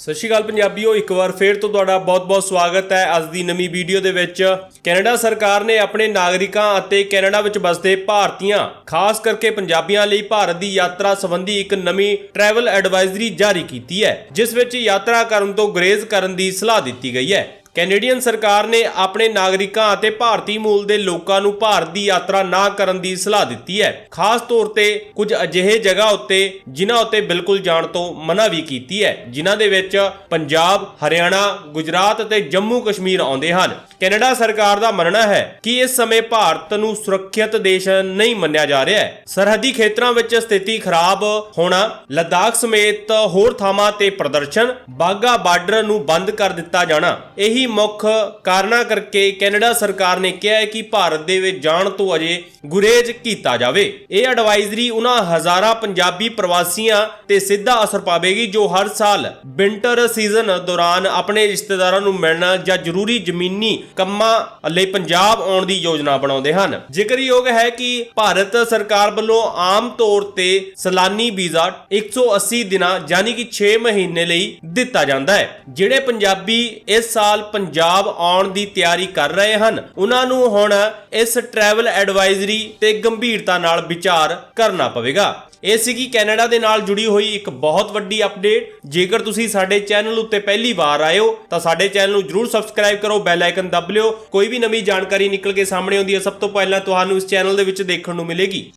ਸਤਿ ਸ਼੍ਰੀ ਅਕਾਲ ਪੰਜਾਬੀਓ, ਇੱਕ ਵਾਰ ਫੇਰ ਤੋਂ ਤੁਹਾਡਾ ਬਹੁਤ-ਬਹੁਤ ਸਵਾਗਤ ਹੈ ਅੱਜ ਦੀ ਨਵੀਂ ਵੀਡੀਓ ਦੇ ਵਿੱਚ। ਕੈਨੇਡਾ ਸਰਕਾਰ ਨੇ ਆਪਣੇ ਨਾਗਰਿਕਾਂ ਅਤੇ ਕੈਨੇਡਾ ਵਿੱਚ ਵਸਦੇ ਭਾਰਤੀਆਂ, ਖਾਸ ਕਰਕੇ ਪੰਜਾਬੀਆਂ ਲਈ ਭਾਰਤ ਦੀ ਯਾਤਰਾ ਸੰਬੰਧੀ ਇੱਕ ਨਵੀਂ ਟਰੈਵਲ ਐਡਵਾਈਜ਼ਰੀ ਜਾਰੀ ਕੀਤੀ ਹੈ, ਜਿਸ ਵਿੱਚ ਯਾਤਰਾ ਕਰਨ ਤੋਂ ਗੁਰੇਜ਼ ਕਰਨ ਦੀ ਸਲਾਹ ਦਿੱਤੀ ਗਈ ਹੈ। ਕੈਨੇਡੀਅਨ ਸਰਕਾਰ ਨੇ ਆਪਣੇ ਨਾਗਰਿਕਾਂ ਅਤੇ ਭਾਰਤੀ ਮੂਲ ਦੇ ਲੋਕਾਂ ਨੂੰ ਭਾਰਤ ਦੀ ਯਾਤਰਾ ਨਾ ਕਰਨ ਦੀ ਸਲਾਹ ਦਿੱਤੀ ਹੈ। ਖਾਸ ਤੌਰ ਤੇ ਕੁਝ ਅਜਿਹੇ ਜਗ੍ਹਾ ਉੱਤੇ, ਜਿਨ੍ਹਾਂ ਉੱਤੇ ਬਿਲਕੁਲ ਜਾਣ ਤੋਂ ਮਨਾ ਵੀ ਕੀਤੀ ਹੈ, ਜਿਨ੍ਹਾਂ ਦੇ ਵਿੱਚ ਪੰਜਾਬ, ਹਰਿਆਣਾ, ਗੁਜਰਾਤ ਅਤੇ ਜੰਮੂ ਕਸ਼ਮੀਰ ਆਉਂਦੇ ਹਨ। ਕੈਨੇਡਾ ਸਰਕਾਰ ਦਾ ਮੰਨਣਾ ਹੈ ਕਿ ਇਸ ਸਮੇਂ ਭਾਰਤ ਨੂੰ ਸੁਰੱਖਿਅਤ ਦੇਸ਼ ਨਹੀਂ ਮੰਨਿਆ ਜਾ ਰਿਹਾ ਹੈ। ਸਰਹੱਦੀ ਖੇਤਰਾਂ ਵਿੱਚ ਸਥਿਤੀ ਖਰਾਬ ਹੋਣਾ, ਲਦਾਖ ਸਮੇਤ ਹੋਰ ਥਾਵਾਂ ਤੇ ਪ੍ਰਦਰਸ਼ਨ ਬਾਗਾ ਬਾਰਡਰ ਨੂੰ ਬੰਦ ਕਰ ਦਿੱਤਾ ਜਾਣਾ, ਇਹੀ ਮੁੱਖ ਕਾਰਨਾਂ ਕਰਕੇ ਕੈਨੇਡਾ ਸਰਕਾਰ ਨੇ ਕਿਹਾ ਹੈ ਕਿ ਭਾਰਤ ਦੇ ਵਿੱਚ ਜਾਣ ਤੋਂ ਅਜੇ ਗੁਰੇਜ਼ ਕੀਤਾ ਜਾਵੇ। ਇਹ ਐਡਵਾਈਜ਼ਰੀ ਉਹਨਾਂ ਹਜ਼ਾਰਾਂ ਪੰਜਾਬੀ ਪ੍ਰਵਾਸੀਆਂ ਤੇ ਸਿੱਧਾ ਅਸਰ ਪਾਵੇਗੀ ਜੋ ਹਰ ਸਾਲ ਵਿੰਟਰ ਸੀਜ਼ਨ ਦੌਰਾਨ ਆਪਣੇ ਰਿਸ਼ਤੇਦਾਰਾਂ ਨੂੰ ਮਿਲਣ ਜਾਂ ਜ਼ਰੂਰੀ ਜ਼ਮੀਨੀ ਕੰਮਾਂ ਲਈ ਪੰਜਾਬ ਆਉਣ ਦੀ ਯੋਜਨਾ ਬਣਾਉਂਦੇ ਹਨ। ਜ਼ਿਕਰਯੋਗ ਹੈ ਕਿ ਭਾਰਤ ਸਰਕਾਰ ਵੱਲੋਂ ਆਮ ਤੌਰ ਤੇ ਸਲਾਨੀ ਵੀਜ਼ਾ 180 ਦਿਨਾਂ ਯਾਨੀ ਕਿ 6 ਮਹੀਨੇ ਲਈ ਦਿੱਤਾ ਜਾਂਦਾ ਹੈ, ਜਿਹੜੇ ਪੰਜਾਬੀ ਇਸ ਸਾਲ ਪੰਜਾਬ ਆਉਣ ਦੀ ਤਿਆਰੀ ਕਰ ਰਹੇ ਹਨ। ਉਹਨਾਂ ਨੂੰ ਹੁਣ ਇਸ ਟਰੈਵਲ ਐਡਵਾਈਜ਼ਰੀ ਤੇ ਗੰਭੀਰਤਾ ਨਾਲ ਵਿਚਾਰ ਕਰਨਾ ਪਵੇਗਾ। ਇਹ ਸੀਗੀ ਕੈਨੇਡਾ ਦੇ ਨਾਲ ਜੁੜੀ ਹੋਈ ਇੱਕ ਬਹੁਤ ਵੱਡੀ ਅਪਡੇਟ ਜੇਕਰ ਤੁਸੀਂ ਸਾਡੇ ਚੈਨਲ ਉੱਤੇ ਪਹਿਲੀ ਵਾਰ ਆਏ ਹੋ, ਤਾਂ ਸਾਡੇ ਚੈਨਲ ਨੂੰ ਜਰੂਰ ਸਬਸਕ੍ਰਾਈਬ ਕਰੋ ਬੈਲ ਆਈਕਨ ਦਬ ਲਿਓ। ਕੋਈ ਵੀ ਨਵੀਂ ਜਾਣਕਾਰੀ ਨਿਕਲ ਕੇ ਸਾਹਮਣੇ ਆਉਂਦੀ ਹੈ, ਸਭ ਤੋਂ ਪਹਿਲਾਂ ਤੁਹਾਨੂੰ ਇਸ ਚੈਨਲ ਦੇ ਵਿੱਚ ਦੇਖਣ ਨੂੰ ਮਿਲੇਗੀ।